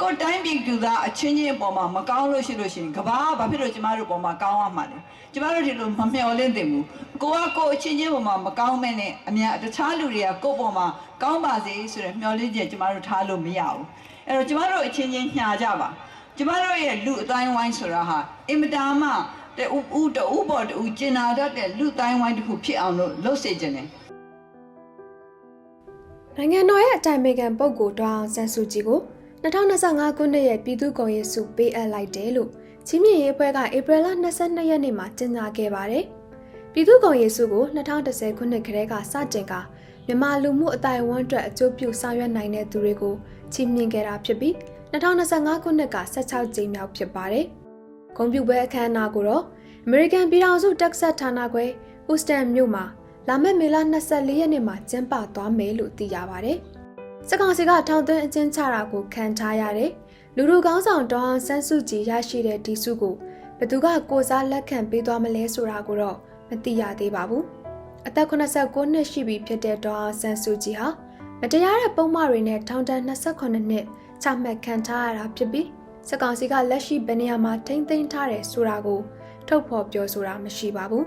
ကိုယ်တိုင်းပြည်သူသားအချင်းချင်းအပေါ်မှာမကောင်းလို့ရှိလို့ရှိရင်ကဘာကဘာဖြစ်လို့ကျမတို့အပေါ်မှာကောင်းရမှာလဲကျမတို့ဒီလိုမမျှော်လင့်သင့်ဘူးကိုကကိုယ်အချင်းချင်းပေါ်မှာမကောင်းမဲနဲ့အများတခြားလူတွေကကိုယ့်ပေါ်မှာကောင်းပါစေဆိုတဲ့မျှော်လင့်ချက်ကျမတို့ထားလို့မရဘူးအဲ့တော့ကျမတို့အချင်းချင်းညာကြပါကျမတို့ရဲ့လူအတိုင်းဝိုင်းဆိုတာဟာအင်မတာမှတူဦးတူပေါ်တူကျင်နာတတ်တဲ့လူတိုင်းဝိုင်းတစ်ခုဖြစ်အောင်လို့လုပ်စေချင်တယ်နိုင်ငံတော်ရဲ့အတိုင်ပင်ခံပုဂ္ဂိုလ်ဒေါအောင်ဆန်းစုကြည်ကို 2025ခုနှစ်ရဲ့ပြည်သူ့ကွန်ရက်စုပေးအပ်လိုက်တယ်လို့ချင်းမြင့်ရေးအဖွဲ့ကဧပြီလ22ရက်နေ့မှာကြေညာခဲ့ပါတယ်။ပြည်သူ့ကွန်ရက်စုကို2010ခုနှစ်ကတည်းကစတင်ကမြန်မာလူမှုအတိုင်းအဝန်အတွက်အကျိုးပြုဆောင်ရွက်နိုင်တဲ့သူတွေကိုချင်းမြင့်ခဲ့တာဖြစ်ပြီး2025ခုနှစ်က16ကြိမ်မြောက်ဖြစ်ပါတယ်။ဂုဏ်ပြုပွဲအခမ်းအနားကိုတော့ American ပြည်ထောင်စုတက်ဆက်ဌာနခွဲ Houston မြို့မှာလာမယ့်မေလ24ရက်နေ့မှာကျင်းပသွားမယ်လို့သိရပါတယ်။ စကောင်စီကထောင်သွင်းအကျဉ်းချတာကိုခံထားရတဲ့လူလူကောင်းဆောင်ဒေါအောင်ဆန်းစုကြည်ရရှိတဲ့ဒီစုကိုဘသူကကိုစားလက်ခံပေးသွားမလဲဆိုတာကိုတော့မသိရသေးပါဘူး။အသက်89နှစ်ရှိပြီဖြစ်တဲ့ဒေါအောင်ဆန်းစုကြည်ဟာမတရားတဲ့ပုံမှားတွေနဲ့ထောင်ဒဏ်28နှစ်ချမှတ်ခံထားရတာဖြစ်ပြီးစကောင်စီကလက်ရှိဘယ်နေရာမှာထိမ့်သိမ်းထားတယ်ဆိုတာကိုထုတ်ဖော်ပြောဆိုတာမရှိပါဘူး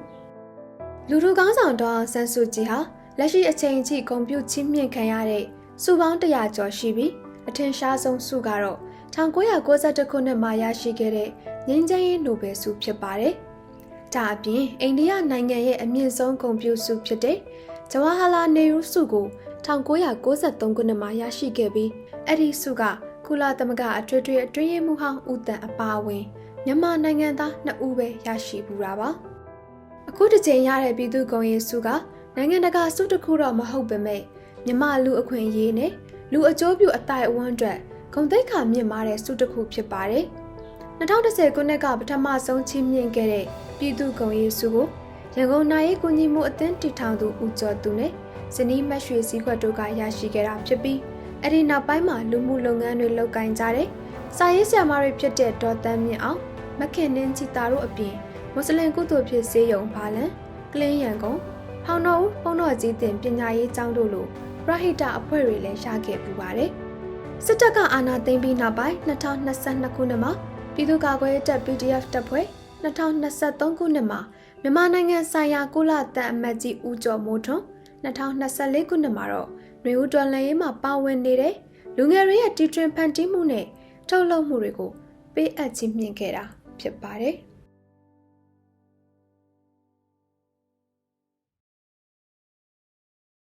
။လူလူကောင်းဆောင်ဒေါအောင်ဆန်းစုကြည်ဟာလက်ရှိအချိန်အထိဂုံပြုချင်းမြင့်ခံရတဲ့ စုပေါင်း100ကျော်ရှိပြီးအထင်ရှားဆုံးစုကတော့1992ခုနှစ်မှာရရှိခဲ့တဲ့ငြိမ်းချမ်းရေးနိုဘယ်ဆုဖြစ်ပါတယ်။ဒါအပြင်အိန္ဒိယနိုင်ငံရဲ့အမြင့်ဆုံးဂုဏ်ပြုဆုဖြစ်တဲ့ဂျဝါဟာလာနေရူဆုကို1993ခုနှစ်မှာရရှိခဲ့ပြီးအဲ့ဒီဆုကကုလသမဂ္ဂအထွေထွေအတွင်းရေးမှူးဟောင်းဦးတန်အပါအဝင်မြန်မာနိုင်ငံသား2ဦးပဲရရှိပူတာပါ။အခုတစ်ချိန်ရတဲ့ပြည်သူ့ဂုဏ်ရေးဆုကနိုင်ငံတကာဆုတစ်ခုတော့မဟုတ်ပေမဲ့ မြမလူအခွင့်အရေးနဲ့လူအကျိုးပြုအတိုင်းအဝန်းအတွက်ဂုံတိတ်ခါမြင့်မားတဲ့ဆုတစ်ခုဖြစ်ပါတယ်။2010ခုနှစ်ကပထမဆုံးချင်းမြင့်ခဲ့တဲ့ပြည်သူ့ဂုံရေးဆုကိုရန်ကုန်နိုင်ရေးကူညီမှုအသင်းတည်ထောင်သူဦးကျော်သူနဲ့ဇနီးမတ်ရွှေစည်းခွက်တို့ကရရှိခဲ့တာဖြစ်ပြီးအဲ့ဒီနောက်ပိုင်းမှာလူမှုလုပ်ငန်းတွေလုပ်ကိုင်ကြတဲ့စာရေးဆရာမတွေဖြစ်တဲ့ဒေါ်တန်းမြင့်အောင်မခင်နှင်းချီတာတို့အပြင်မွတ်စလင်ကုသိုလ်ဖြစ်စေယုံဘာလန်ကလင်းရန်ကုန်ဖောင်တော်ဦးဖုံတော်ကြီးတင်ပညာရေးကျောင်းတို့လိုပ ရဟိတအဖွဲ့တွေလည်းရခဲ့ပူပါတယ်။စစ်တပ်ကအာဏာသိမ်းပြီးနောက်ပိုင်း2022ခုနှစ်မှာပြည်သူ့ကာကွယ်ရေးတပ် PDF တပ်ဖွဲ့2023ခုနှစ်မှာမြန်မာနိုင်ငံဆိုင်ရာကုလတန်အမတ်ကြီးဦးကျော်မိုးထွန်း2024ခုနှစ်မှာတော့နှွေဦးတော်လှန်ရေးမှာပါဝင်နေတဲ့လူငယ်တွေရဲ့တီထွင်ဖန်တီးမှုနဲ့ထုတ်လုပ်မှုတွေကိုပေးအပ်ခြင်းမြင့်ခဲ့တာဖြစ်ပါတယ်။